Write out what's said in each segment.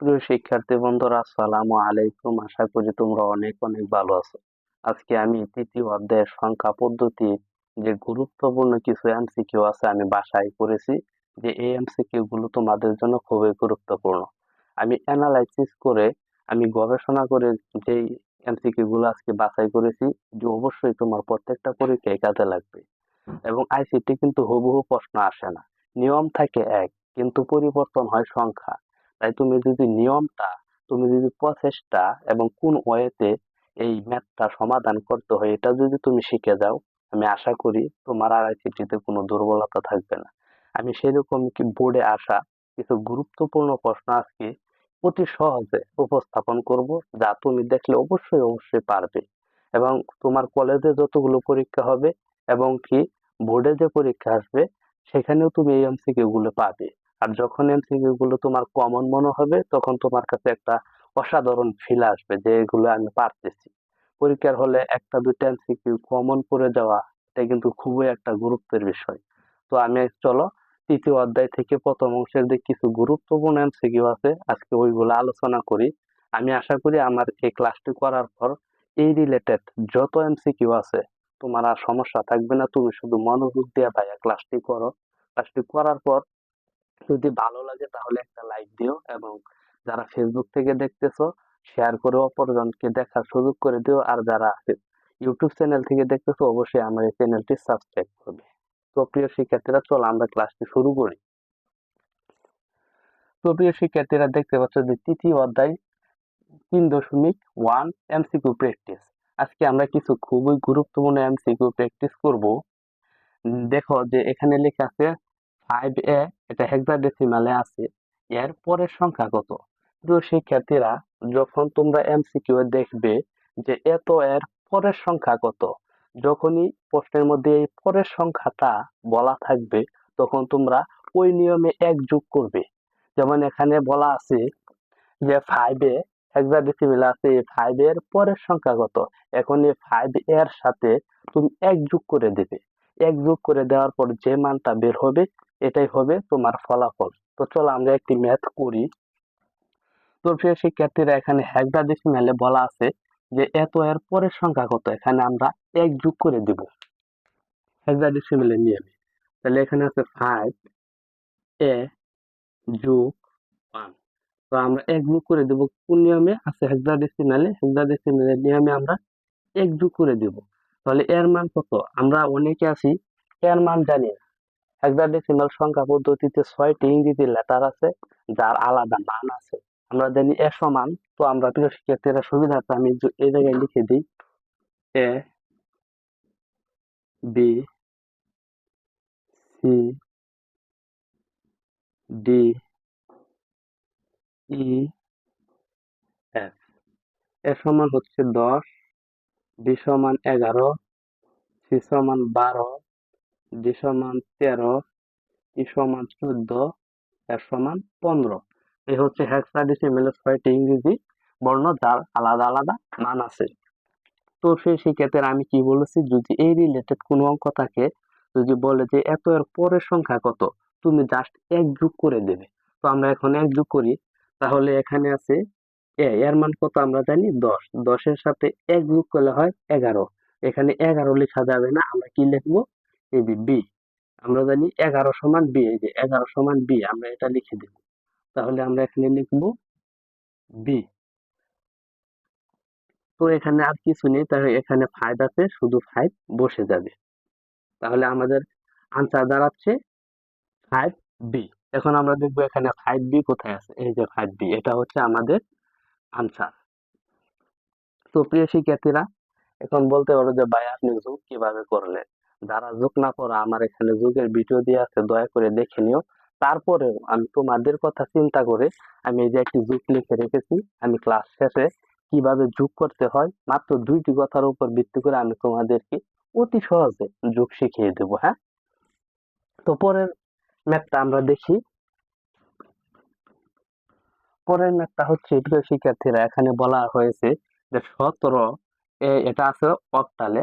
প্রিয় শিক্ষার্থী বন্ধুরা, আসসালামু আলাইকুম। আশা করি তোমরা অনেক অনেক ভালো আছো। আজকে আমি তৃতীয় অধ্যায়ের সংখ্যা পদ্ধতির যে গুরুত্বপূর্ণ কিছু এমসিকিউ আছে, আমি বাসায় করেছি যে এই এমসিকিউ গুলো তোমাদের জন্য খুবই গুরুত্বপূর্ণ। আমি অ্যানালাইসিস করে, আমি গবেষণা করে যেই এমসিকিউ গুলো আজকে বাছাই করেছি, যে অবশ্যই তোমার প্রত্যেকটা পরীক্ষায় কাজে লাগবে। এবং আইসিটি কিন্তু হুবহু প্রশ্ন আসে না। নিয়ম থাকে এক, কিন্তু পরিবর্তন হয় সংখ্যা। তাই তুমি যদি নিয়মটা, তুমি যদি প্রসেসটা এবং কোন ওয়েতে এই ম্যাথটা সমাধান করতে হয়, এটা যদি তুমি শিখে যাও, আমি আশা করি তোমার আর আইসিটিতে কোনো দুর্বলতা থাকবে না। আমি সেরকম কি বোর্ডে আসা কিছু গুরুত্বপূর্ণ প্রশ্ন আজকে অতি সহজে উপস্থাপন করব, যা তুমি দেখলে অবশ্যই অবশ্যই পারবে। এবং তোমার কলেজে যতগুলো পরীক্ষা হবে এবং কি বোর্ডে যে পরীক্ষা আসবে, সেখানেও তুমি এই এমসিকিউ গুলো পাবে। আর যখন এমসিকিউ গুলো তোমার কমন মনে হবে, তখন তোমার কাছে একটা অসাধারণ ফিল আসবে যে এগুলো আমি পারতেছি। পরীক্ষার হলে একটা দুইটা এমসিকিউ কমন করে যাওয়া এটা কিন্তু খুবই একটা গুরুত্বের বিষয়। তো আমি চলো, তৃতীয় অধ্যায় থেকে প্রথম অংশের যে কিছু গুরুত্বপূর্ণ এমসিকিউ আছে, আজকে ওইগুলো আলোচনা করি। আমি আশা করি আমার এই ক্লাসটি করার পর এই রিলেটেড যত এমসিকিউ আছে, তোমার আর সমস্যা থাকবে না। তুমি শুধু মনোযোগ দিয়ে ভাইয়া ক্লাসটি করো। ক্লাসটি করার পর যদি ভালো লাগে তাহলে একটা লাইক দিও এবং যারা ফেসবুক থেকে দেখতেছো শেয়ার করে অপরজনকে দেখার সুযোগ করে দিও। আর যারা ইউটিউব চ্যানেল থেকে দেখতেছো, অবশ্যই আমার এই চ্যানেলটি সাবস্ক্রাইব করবে। তো প্রিয় শিক্ষার্থীরা, চলো আমরা ক্লাসটি শুরু করি। তো প্রিয় শিক্ষার্থীরা, দেখতে পাচ্ছ যে তৃতীয় অধ্যায় তিন দশমিক ওয়ান এমসিকিউ প্র্যাকটিস আজকে আমরা কিছু খুবই গুরুত্বপূর্ণ এমসিকিউ প্র্যাকটিস করব। দেখো যে এখানে লেখা আছে ফাইভ এ এটা হেক্সাডেসিমালে আছে, এর পরের সংখ্যা কত? প্রিয় শিক্ষার্থীরা, যখন তোমরা এমসিকিউ দেখবে যে এত এর পরের সংখ্যা কত, যখনই প্রশ্নের মধ্যে এই পরের সংখ্যাটা বলা থাকবে, তখন তোমরা ওই নিয়মে এক যোগ করবে। যেমন এখানে বলা আছে যে ফাইভে হেক্সাডেসিমেল আছে ফাইভ এর পরের সংখ্যা কত? এখন এই ফাইভ এর সাথে তুমি এক যোগ করে দেবে। এক যোগ করে দেওয়ার পর যে মানটা বের হবে এটাই হবে তোমার ফলাফল। তো চলো আমরা একটি ম্যাথ করি। তো প্রিয় শিক্ষার্থীরা, এখানে হেক্সাডেসিমেলে বলা আছে যে, এত এর পরের সংখ্যা কত? এখানে আমরা এক যোগ করে দিব। হেক্সাডেসিমেলের নিয়মে তাহলে এখানে আছে ফাইভ এ যোগ ওয়ান তো আমরা এক যোগ করে দেব। কোন নিয়মে? আছে হেক্সাডেসিমেলে হেক্সাডেসিমেলের নিয়মে আমরা এক যোগ করে দিব। তাহলে এর মান কত? আমরা অনেকে আছি, এর মান জানি না। হেক্সাডেসিমাল সংখ্যা পদ্ধতিতে ছয়টি ইংরেজি লেটার আছে, যার আলাদা মান আছে। আমরা জানি এ সমান, তো আমরা প্রিয় শিক্ষার্থীরা সুবিধার্থে আমি এই জায়গায় লিখে দিই। A, B, C, D, E, F. A সমান হচ্ছে দশ, বি সমান এগারো, সি সমান বারো ডি সমান তেরো ই সমান চোদ্দ এর সমান পনেরো। এই হচ্ছে হেক্সাডেসিমেলের ছয়টি ইংরেজি বর্ণ, যার আলাদা আলাদা মান আছে। তো সেই শিক্ষার্থীর আমি কি বলেছি, যদি এই রিলেটেড কোনো অঙ্ক থাকে, যদি বলে যে এত এর পরের সংখ্যা কত, তুমি জাস্ট এক যোগ করে দেবে। তো আমরা এখন এক যোগ করি, তাহলে এখানে আছে এ, এর মান কত আমরা জানি? দশ। দশের সাথে এক যোগ করলে হয় এগারো। এখানে এগারো লেখা যাবে না, আমরা কি লিখব? এই বি আমরা জানি এগারো সমান বি এই যে এগারো সমান বি আমরা এটা লিখে দেব। তাহলে আমরা এখানে লিখব বি তো এখানে আর কিছু নেই, তাহলে এখানে ফাইভ আছে, শুধু ফাইভ বসে যাবে। তাহলে আমাদের আনসার দাঁড়াচ্ছে ফাইভ বি এখন আমরা দেখব এখানে ফাইভ বি কোথায় আছে, এই যে ফাইভ বি এটা হচ্ছে আমাদের আনসার তো প্রিয় শিক্ষার্থীরা, এখন বলতে পারো যে ভাই আপনি কীভাবে করলেন যারা যোগ না করো আমার এখানে যোগের ভিডিও দিয়ে আছে, দয়া করে দেখে নিও। তারপরেও আমি তোমাদের কথা চিন্তা করে আমি এই যে একটি যোগ লিখে রেখেছি, আমি ক্লাস শেষে কীভাবে যোগ করতে হয়, মাত্র দুইটি কথার উপর ভিত্তি করে আমি তোমাদেরকে অতি সহজে যোগ শিখিয়ে দেবো হ্যাঁ? তো পরের ম্যাথটা আমরা দেখি। পরের ম্যাথটা হচ্ছে শিক্ষার্থীরা এখানে বলা হয়েছে যে সতেরো এটা আছে অক্টালে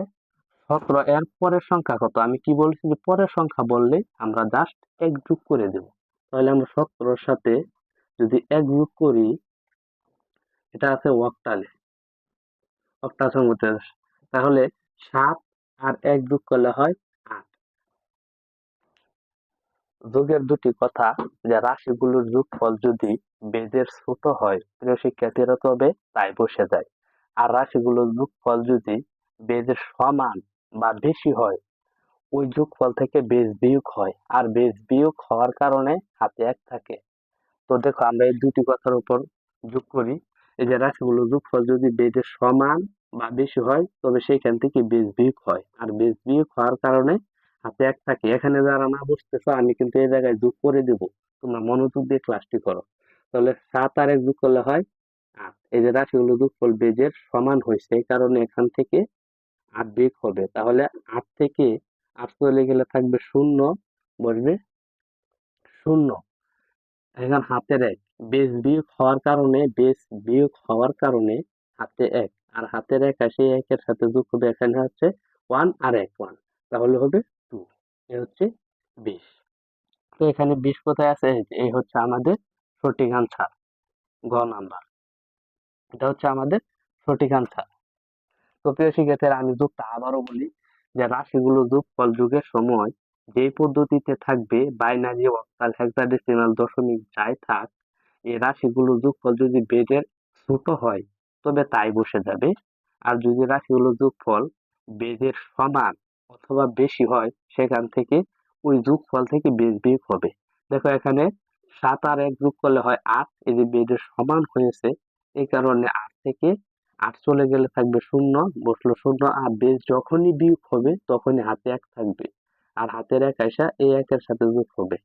সতেরো, এর পরের সংখ্যা কত? আমি কি বলছি যে পরের সংখ্যা বললে আমরা জাস্ট এক যোগ করে দেব। তাহলে আমরা সতেরোর সাথে যদি এক যোগ করি, এটা আছে অক্টালে অক্টাল সংখ্যা তাহলে সাত আর এক যোগ করলে হয় আট। যোগের দুটি কথা, যে রাশিগুলোর যোগফল যদি বেজের ছোট হয়, প্রিয় শিক্ষার্থীরা তবে তাই বসে যায়। আর রাশিগুলোর যোগফল যদি বেদের সমান বা বেশি হয়, ওই যোগফল থেকে বেজ বিয়োগ হয়। আর বেজ বিয়োগ হওয়ার কারণে হাতে এক থাকে। তো দেখো, আমরা এই দুটি কথার উপর যোগ করি। এই যে রাশিগুলো, যোগফল যদি বেজের সমান বা বেশি হয়, তবে সেখান থেকে বেজ বিয়োগ হয়। আর বেশ বিয়োগ হওয়ার কারণে হাতে এক থাকে। এখানে যারা না বুঝতেছো আমি কিন্তু এই জায়গায় যোগ করে দেব। তোমরা মনোযোগ দিয়ে ক্লাসটি করো। তাহলে সাত আর এক যোগ করলে হয় আট। এই যে রাশিগুলো, যোগফল বেজের সমান হয়েছে, এই কারণে এখান থেকে আট বিয়োগ হবে। তাহলে আট থেকে আট চলে গেলে থাকবে শূন্য, বসবে শূন্য। এখন হাতের এক বেস বিয়োগ হওয়ার কারণে বেস বিয়োগ হওয়ার কারণে হাতে এক, আর হাতের এক আসে একের সাথে যোগ হবে এখানে হচ্ছে ওয়ান আর এক ওয়ান তাহলে হবে টু এ হচ্ছে বিশ। তো এখানে বিশ কোথায় আছে? এই হচ্ছে আমাদের সঠিক আনসার গ নাম্বার। এটা হচ্ছে আমাদের সঠিক আনসার তো প্রিয় শিক্ষার্থীরা, আমি যুগটা আবারও বলি যে রাশিগুলো যোগফল যুগের সময় যেই পদ্ধতিতে থাকবে, বাইনারি অক্টাল হেক্সাডেসিমাল দশমিক যাই থাক, এই রাশিগুলো যোগফল যদি বেজের ছোট হয়, তবে তাই বসে যাবে। আর যদি রাশিগুলো যোগফল বেজের সমান অথবা বেশি হয়, সেখান থেকে ওই যোগফল থেকে বেজ বিয়োগ হবে। দেখো এখানে সাত আর এক যোগ করলে হয় আট, এই যে বেজের সমান হয়েছে, এই কারণে আট থেকে আট চলে গেলে থাকবে শূন্য, বসল শূন্য, আর বেজ যখনই বিয়োগ হবে তখনই হাতে এক থাকবে। আর হাতের এক আইসা এই একের সাথে যোগ হবে।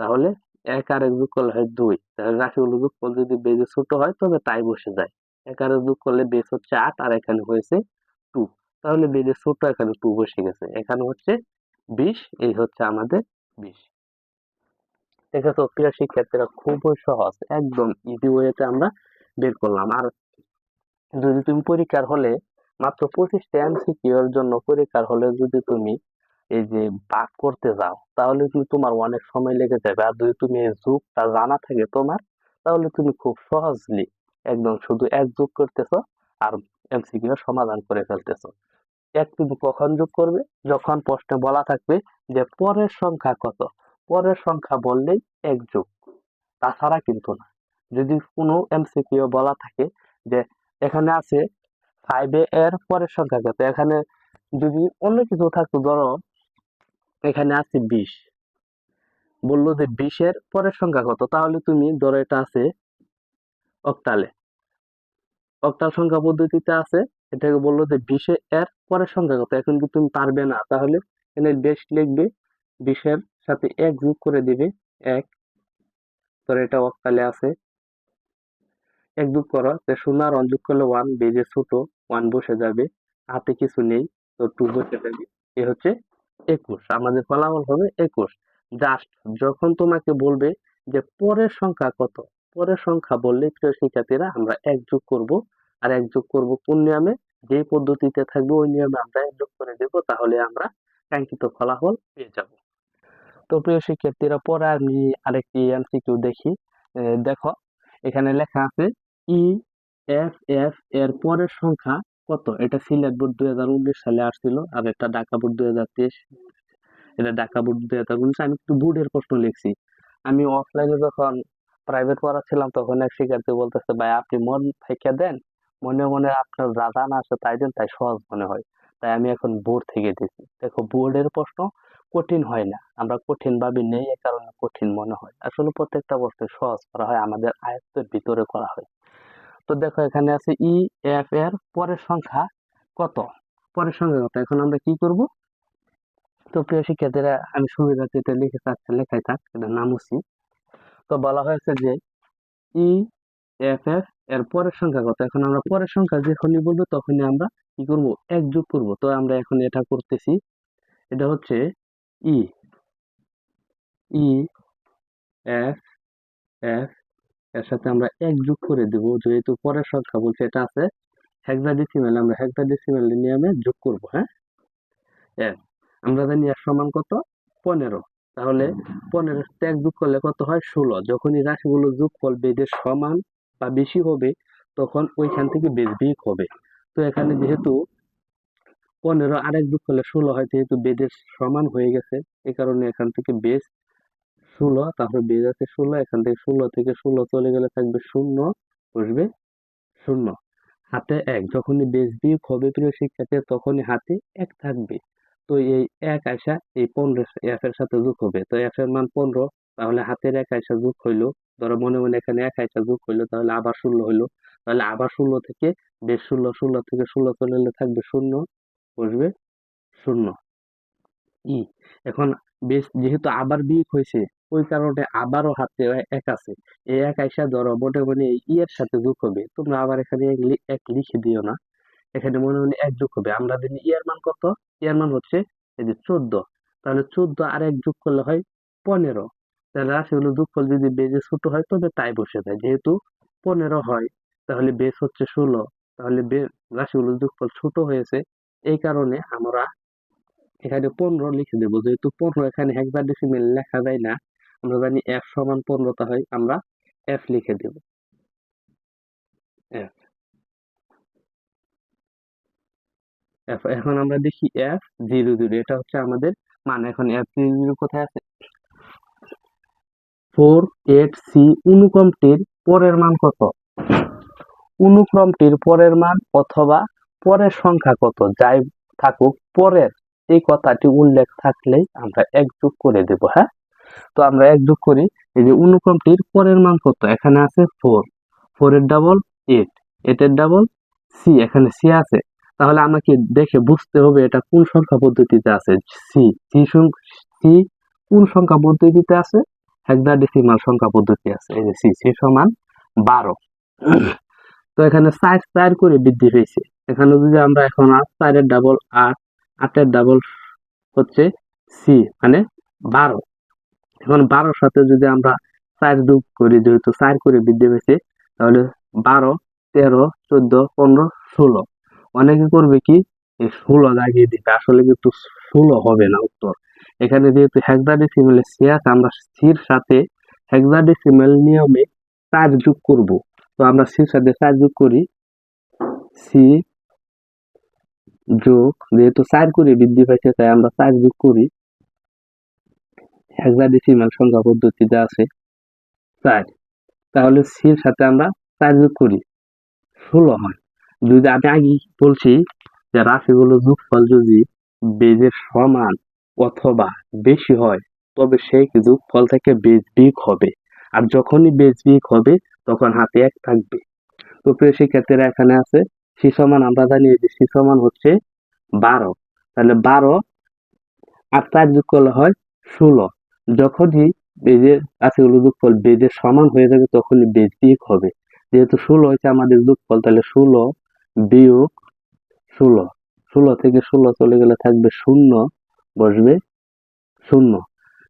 তাহলে এক আর এক যোগ করলে হয় দুই। তাহলে রাশিগুলো যোগ করলে যদি বেজে ছোট হয়, তবে তাই বসে যায়। এক আর যোগ করলে বেজ হচ্ছে আট, আর এখানে হয়েছে টু। তাহলে বেজে ছোট এখানে টু বসে গেছে। এখানে হচ্ছে বিশ, এই হচ্ছে আমাদের বিশ। দেখেছ প্রিয় শিক্ষার্থীরা খুবই সহজ। একদম ইজি ওয়েতে আমরা বের করলাম। আর যদি তুমি পরীক্ষার হলে মাত্র পঁচিশটা এমসিকিউ এর জন্য পরীক্ষার হলে যদি তুমি এই যে ভাগ করতে যাও, তাহলে কিন্তু তোমার অনেক সময় লেগে যাবে। আর যদি তুমি এই যুগটা জানা থাকে তোমার, তাহলে তুমি খুব সহজলি একদম শুধু এক যোগ করতেছো আর এমসিকিউ সমাধান করে ফেলতেছো। এক তুমি কখন যোগ করবে? যখন প্রশ্নে বলা থাকবে যে পরের সংখ্যা কত? পরের সংখ্যা বললেই এক যোগ। তাছাড়া কিন্তু না। যদি কোনো এমসিকিউ বলা থাকে যে এখানে আছে ফাইভ এর পরের সংখ্যা কত? এখানে যদি অন্য কিছু থাকতো, ধরো এখানে আছে বিশ। বলল যে বিশের পরের সংখ্যা কত? তাহলে তুমি ধরো এটা আছে অক্টালে অক্টাল সংখ্যা পদ্ধতিতে আছে, এটাকে বলল যে বিশে এর পরের সংখ্যা কত? এখন কি তুমি পারবে না? তাহলে এখানে বেশ লিখবে, বিশের সাথে এক যোগ করে দিবে, এক। ধরো এটা অক্টালে আছে। এক যোগ করো শূন্য আর যোগ করলে ওয়ান বেজে ছোট ওয়ান বসে যাবে হাতে কিছু নেই তো টু বসে যাবে। এ হচ্ছে একুশ। আমাদের ফলাফল হবে একুশ। জাস্ট যখন তোমাকে বলবে যে পরের সংখ্যা কত পরের সংখ্যা বললে প্রিয় শিক্ষার্থীরা আমরা এক যোগ করব। আর এক যোগ করব কোন নিয়মে? যে পদ্ধতিতে থাকবে ওই নিয়মে আমরা এক যোগ করে দেব তাহলে আমরা কাঙ্ক্ষিত ফলাফল পেয়ে যাব। তো প্রিয় শিক্ষার্থীরা পরে আমি আরেকটি এমসিকিউ দেখি। দেখো এখানে লেখা আছে ই, এফ এফ, এর পরের সংখ্যা কত? এটা সিলেট বোর্ড দুই হাজার উনিশ সালে আসছিল, আর এটা ঢাকা বোর্ড দুই হাজার তেইশ এটা ঢাকা বোর্ড দুই হাজার উনিশ। আমি একটু বোর্ডের প্রশ্ন লিখছি। আমি অফলাইনে যখন প্রাইভেট পড়াচ্ছিলাম তখন এক শিক্ষার্থী বলতেছে, ভাই, আপনি মন থেকে দেন, মনে মনে আপনার যা জানা আছে তাই দেন, তাই সহজ মনে হয়। তাই আমি এখন বোর্ড থেকে দিচ্ছি দেখো, বোর্ডের প্রশ্ন কঠিন হয় না। আমরা কঠিন ভাবি নেই, এ কারণে কঠিন মনে হয়। আসলে প্রত্যেকটা প্রশ্ন সহজ করা হয়, আমাদের আয়ত্তের ভিতরে করা হয়। তো দেখো এখানে আছে ই এফ এর পরের সংখ্যা কত? পরের সংখ্যা কত? এখন আমরা কি করব? তো প্রিয় শিক্ষার্থীরা, আমি সুবিধাতে এটা লিখে থাকছে লেখাই থাক, এটা নামুসি তো বলা হয়েছে যে ই এফ এফ এর পরের সংখ্যা কত? এখন আমরা পরের সংখ্যা যখনই বলব তখনই আমরা কি করব? এক যোগ করব। তো আমরা এখন এটা করতেছি, এটা হচ্ছে ই ই এফ এফ এর সাথে আমরা এক যোগ করে দেব, যেহেতু পরের সংখ্যা বলছে এটা আছে হেক্সাডেসিমাল আমরা হেক্সাডেসিমাল নিয়মে যোগ করব হ্যাঁ? এফ আমরা জানি এর সমান কত? পনেরো। তাহলে পনেরো এক যোগ করলে কত হয়? ষোলো। যখনই রাশিগুলো যোগফল বেদের সমান বা বেশি হবে, তখন ওইখান থেকে বেশ বিয়োগ হবে। তো এখানে যেহেতু পনেরো আরেক যোগ করলে ষোলো হয়, যেহেতু বেদের সমান হয়ে গেছে এই কারণে এখান থেকে বেশ ষোলো, তারপরে বেজ আছে ষোলো, এখান থেকে ষোলো থেকে ষোলো চলে গেলে থাকবে শূন্য, বসবে শূন্য। হাতে এক, যখনই বেজ বিয়োগ হবে প্রিয় শিক্ষার্থী তখনই হাতে এক থাকবে। তো এই এক আশা এই পনেরো এফ এর সাথে যোগ হবে। তো এফ এর মান পনেরো, তাহলে হাতের এক আশা যোগ হইল, ধরো মনে মনে এখানে এক আশা যোগ হইল, তাহলে আবার ষোলো হইল। তাহলে আবার ষোলো থেকে বেশ ষোলো ষোলো থেকে ষোলো চলে এলে থাকবে শূন্য, বসবে শূন্য। ই, এখন বেশ, যেহেতু আবার বিয়োগ হয়েছে ওই কারণে আবারও হাতে এক আছে। এই এক আইসা ধরো মনে মনে এই ই এর সাথে যোগ হবে। তোমরা আবার এখানে এক লিখে দিও না। এখানে মনে মনে এক যোগ হবে। আমরা জানি ই এর মান কত? ই এর মান হচ্ছে এই যে চোদ্দ। তাহলে চোদ্দ আর এক যোগ করলে হয় পনেরো। তাহলে রাশিগুলো যোগফল যদি বেজে ছোট হয়, তবে তাই বসে যায়। যেহেতু পনেরো হয়, তাহলে বেস হচ্ছে ষোলো। তাহলে বে- রাশিগুলো যোগফল ছোট হয়েছে। এই কারণে আমরা এখানে পনেরো লিখে দেবো। যেহেতু পনেরো এখানে হেক্সাডেসিমেল লেখা যায় না আমরা জানি এফ সমান পনেরো, তাহলে আমরা এফ লিখে দেব। এফ এফ এখন আমরা দেখি এফ জিরো জিরো এটা হচ্ছে আমাদের মান। এখন এফ জিরো জিরো কোথায় আছে? ফোর এইট সি অনুক্রমটির পরের মান কত? অনুক্রমটির পরের মান অথবা পরের সংখ্যা কত? যাই থাকুক, পরের এই কথাটি উল্লেখ থাকলেই আমরা এক যোগ করে দেব হ্যাঁ? তো আমরা এক যোগ করি, এই যে অনুক্রমটির পরের মান কত? এখানে আছে ফোর ফোর এর ডাবল এইট এর ডাবল সি এখানে সি আছে। তাহলে আমাকে দেখে বুঝতে হবে এটা কোন সংখ্যা পদ্ধতিতে আছে। সি সি সি কোন সংখ্যা পদ্ধতিতে আছে? হেক্সাডেসিমাল সংখ্যা পদ্ধতি আছে। এই যে সি সি সমান বারো। তো এখানে চার চার করে বৃদ্ধি পেয়েছে। এখানে যদি আমরা এখন আট চারের ডাবল আট, আটের ডাবল হচ্ছে সি মানে বারো। এখন বারোর সাথে যদি আমরা চার যোগ করি, যেহেতু চার করে বৃদ্ধি পেয়েছে, তাহলে বারো, তেরো, চোদ্দ, পনেরো, ষোলো। অনেকে করবে কি? ষোলো লাগিয়ে দিবে। আসলে কিন্তু ষোলো হবে না উত্তর। এখানে যেহেতু হেক্সাডেসিমেল সি আছে আমরা সির সাথে হেক্সাডেসিমেল নিয়মে চার যোগ করব। তো আমরা সির সাথে চার যোগ করি। সি যোগ, যেহেতু চার করে বৃদ্ধি পাইছে তাই আমরা চার যোগ করি। হেক্সাডেসিমাল সংখ্যা পদ্ধতিতে আছে, চার। তাহলে সির সাথে আমরা চার যোগ করি, ষোলো হয়। যদি আমি আগে বলছি যে রাশিগুলো যোগফল যদি বেজের সমান অথবা বেশি হয়, তবে সেই যোগফল থেকে বেজ বিয়োগ হবে। আর যখনই বেজ বিয়োগ হবে, তখন হাতে এক থাকবে। তো প্রিয় শিক্ষার্থীরা, এখানে আছে সি সমান, আমরা জানি যে সি সমান হচ্ছে বারো। তাহলে বারো আর চার যোগ করলে হয় ষোলো। যখনই বেজের রাশিগুলো যোগফল বেজের সমান হয়ে যাবে, তখনই বেজ বিয়োগ হবে। যেহেতু ষোলো হচ্ছে আমাদের যোগফল তাহলে ষোলো বিয়োগ ষোলো। ষোলো থেকে ষোলো চলে গেলে থাকবে শূন্য, বসবে শূন্য।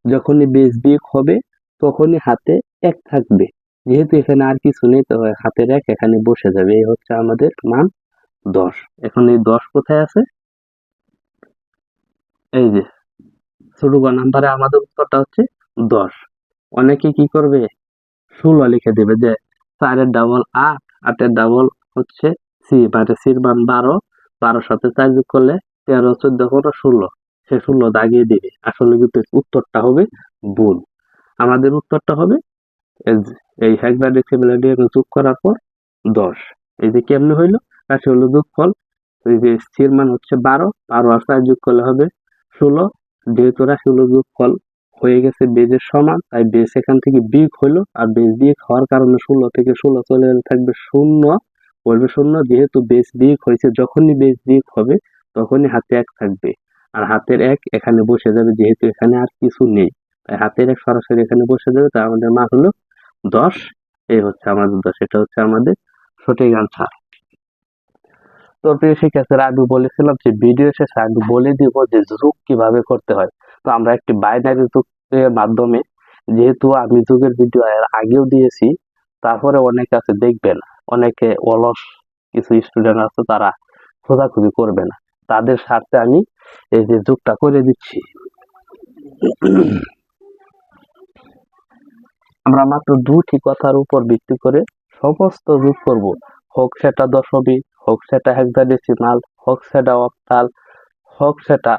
যখনই বেজ বিয়োগ হবে, তখনই হাতে এক থাকবে। যেহেতু এখানে আর কিছু নেই, তো হাতের এক এখানে বসে যাবে। এই হচ্ছে আমাদের মান দশ। এখন এই দশ কোথায় আছে? এই যে ছোট গ নাম্বারে আমাদের উত্তরটা হচ্ছে দশ। অনেকে কি করবে? ষোলো লিখে দেবে যে চারের ডাবল আট, আটের ডাবল হচ্ছে সি মানে সির মান বারো। বারোর সাথে চার যোগ করলে তেরো, চোদ্দ পনেরো ষোলো। সে ষোলো দাগিয়ে দিবে। আসলে কিন্তু উত্তরটা হবে ভুল। আমাদের উত্তরটা হবে এই এই হেক্সাডেসিমেল যোগ করার পর দশ। এই যে কেমনে হইল? রাশি হলো যোগফল। এই যে স্থির মান হচ্ছে বারো বারো আর চার যোগ করলে হবে ষোলো। যেহেতু রাশি হলো যোগফল হয়ে গেছে বেজের সমান, তাই বেজ এখান থেকে বিয়োগ হইল আর বেজ বিয়োগ হওয়ার কারণে ষোলো থেকে ষোলো চলে থাকবে শূন্য। বলবে শূন্য, যেহেতু বেজ বিয়োগ হয়েছে, যখনই বেজ বিয়োগ হবে তখনই হাতে এক থাকবে। আর হাতের এক এখানে বসে যাবে, যেহেতু এখানে আর কিছু নেই। তাই হাতের এক সরাসরি এখানে বসে যাবে তাই আমাদের মান হলো দশ। এই হচ্ছে আমাদের দশ, এটা হচ্ছে আমাদের সঠিক আনসার তো প্রিয় শিক্ষার্থীরা আমি বলেছিলাম যে ভিডিও শেষে আমি বলে দিব যে যোগ কীভাবে করতে হয়। তো আমরা একটি বাইনারি যুগের মাধ্যমে, যেহেতু আমি যুগের ভিডিও এর আগেও দিয়েছি, তারপরে অনেকে আছে দেখবেন, অনেকে অলস কিছু স্টুডেন্ট আছে তারা খোঁজাখুঁজি করবে না। তাদের স্বার্থে আমি এই যে যুগটা করে দিচ্ছি। আমরা মাত্র দুটি কথার উপর ভিত্তি করে সমস্ত যোগ করব। হোক সেটা দশমিক হোক সেটা হেক্সাডেসিমাল হোক সেটা অক্টাল হোক সেটা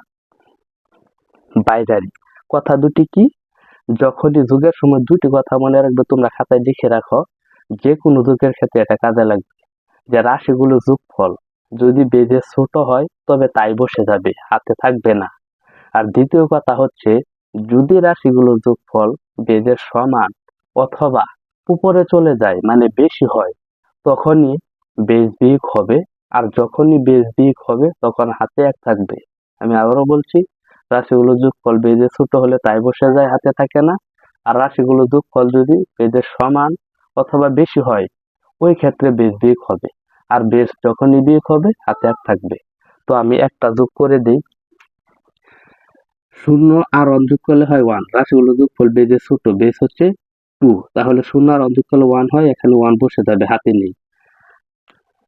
বাইনারি। কথা দুটি কি? যখনই যুগের সময় দুটি কথা মনে রাখবে, তোমরা খাতায় লিখে রাখো যে কোনো যুগের ক্ষেত্রে এটা কাজে লাগবে। যে রাশিগুলো যোগফল, যদি বেজে ছোট হয়, তবে তাই বসে যাবে, হাতে থাকবে না। আর দ্বিতীয় কথা হচ্ছে, যদি রাশিগুলো যোগফল বেজের সমান অথবা উপরে চলে যায় মানে বেশি হয়, তখনই বেজ দিক হবে। আর যখনই বেজ দিক হবে, তখন হাতে এক থাকবে। আমি আবারও বলছি, রাশিগুলো যোগফল বেজে ছোট হলে তাই বসে যায়, হাতে থাকে না। আর রাশিগুলো যোগফল যদি বেজের সমান অথবা বেশি হয়, ওই ক্ষেত্রে বেজ বিগ হবে। আর বেজ যখনই বিগ হবে, হাতে এক থাকবে। তো আমি একটা যোগ করে দিই। শূন্য আর অন করলে হয় ওয়ান রাশিগুলো যোগফল বেজে ছোট বেজ হচ্ছে টু তাহলে শূন্য আর অন করলে ওয়ান হয়, এখানে ওয়ান বসে যাবে, হাতে নেই।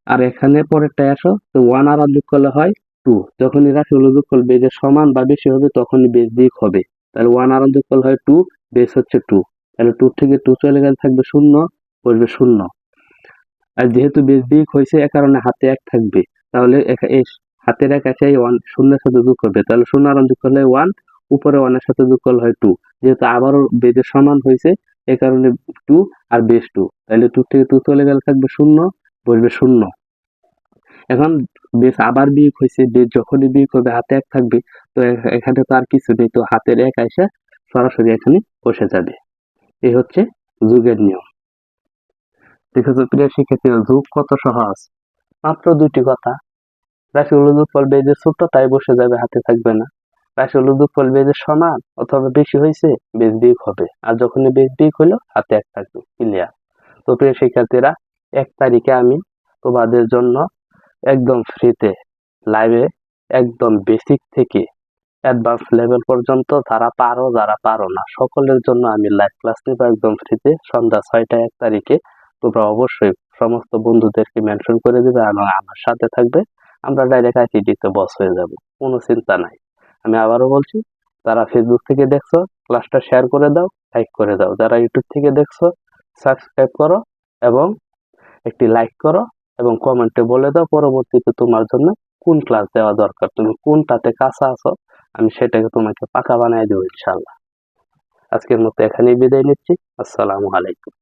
আর এখানে পরেরটা আসো, তো ওয়ান আর যোগ করলে হয় টু যখন এরা যখনই রাশিগুলো যোগফল বেজের সমান বা বেশি হবে, তখনই বেজ দিক হবে। তাহলে ওয়ান আর যোগ করলে হয় টু বেস হচ্ছে টু তাহলে টু থেকে টু চলে গেলে থাকবে শূন্য বসবে শূন্য। আর যেহেতু বেজ দিক হয়েছে, এ কারণে হাতে এক থাকবে। তাহলে হাতের এক আছে ওয়ান শূন্যের সাথে যোগ করবে। তাহলে শূন্য আর যোগ করলে ওয়ান উপরে ওয়ানের সাথে যোগ করলে হয় টু যেহেতু আবারও বেজের সমান হয়েছে, এ কারণে টু আর বেস টু তাহলে টু থেকে টু চলে গেলে থাকবে শূন্য বসবে শূন্য। এখন বেশ আবার বিয়োগ হয়েছে, বেশ যখনই বিয়োগ হবে, হাতে এক থাকবে, তো এখানে তো আর কিছু নেই, তো হাতের এক আইসা সরাসরি এখানে বসে যাবে। এই হচ্ছে যুগের নিয়ম। দেখেছ প্রিয় শিক্ষার্থী যুগ কত সহজ? মাত্র দুইটি কথা। রাশিগুলো যোগফল বেজে ছোট তাই বসে যাবে, হাতে থাকবে না। রাশিগুলো যোগফল বেজে সমান, অথবা বেশি হয়েছে বেজ বিগ হবে। আর যখনই বেজ বিগ হলো, হাতে এক থাকবে ক্লিয়ার তো প্রিয় শিক্ষার্থীরা, এক তারিখে আমি তোমাদের জন্য একদম ফ্রিতে লাইভে একদম বেসিক থেকে অ্যাডভান্স লেভেল পর্যন্ত যারা পারো যারা পারো না, সকলের জন্য আমি লাইভ ক্লাস নেব একদম ফ্রিতে সন্ধ্যা ছয়টা এক তারিখে তোমরা অবশ্যই সমস্ত বন্ধুদেরকে মেনশন করে দেবে এবং আমার সাথে থাকবে। আমরা ডাইরেক্ট আইসিডিতে বস হয়ে যাব, কোনো চিন্তা নাই। আমি আবারও বলছি, যারা ফেসবুক থেকে দেখছ ক্লাসটা শেয়ার করে দাও লাইক করে দাও। যারা ইউটিউব থেকে দেখছ সাবস্ক্রাইব করো এবং একটি লাইক করো। এবং কমেন্টে বলে দাও, পরবর্তীতে তোমার জন্য কোন ক্লাস দেওয়া দরকার? তুমি কোনটাতে কাঁচা আছো? আমি সেটাকে তোমাকে পাকা বানিয়ে দেবো ইনশাল্লাহ আজকের মতো এখানেই বিদায় নিচ্ছি। আসসালামু আলাইকুম।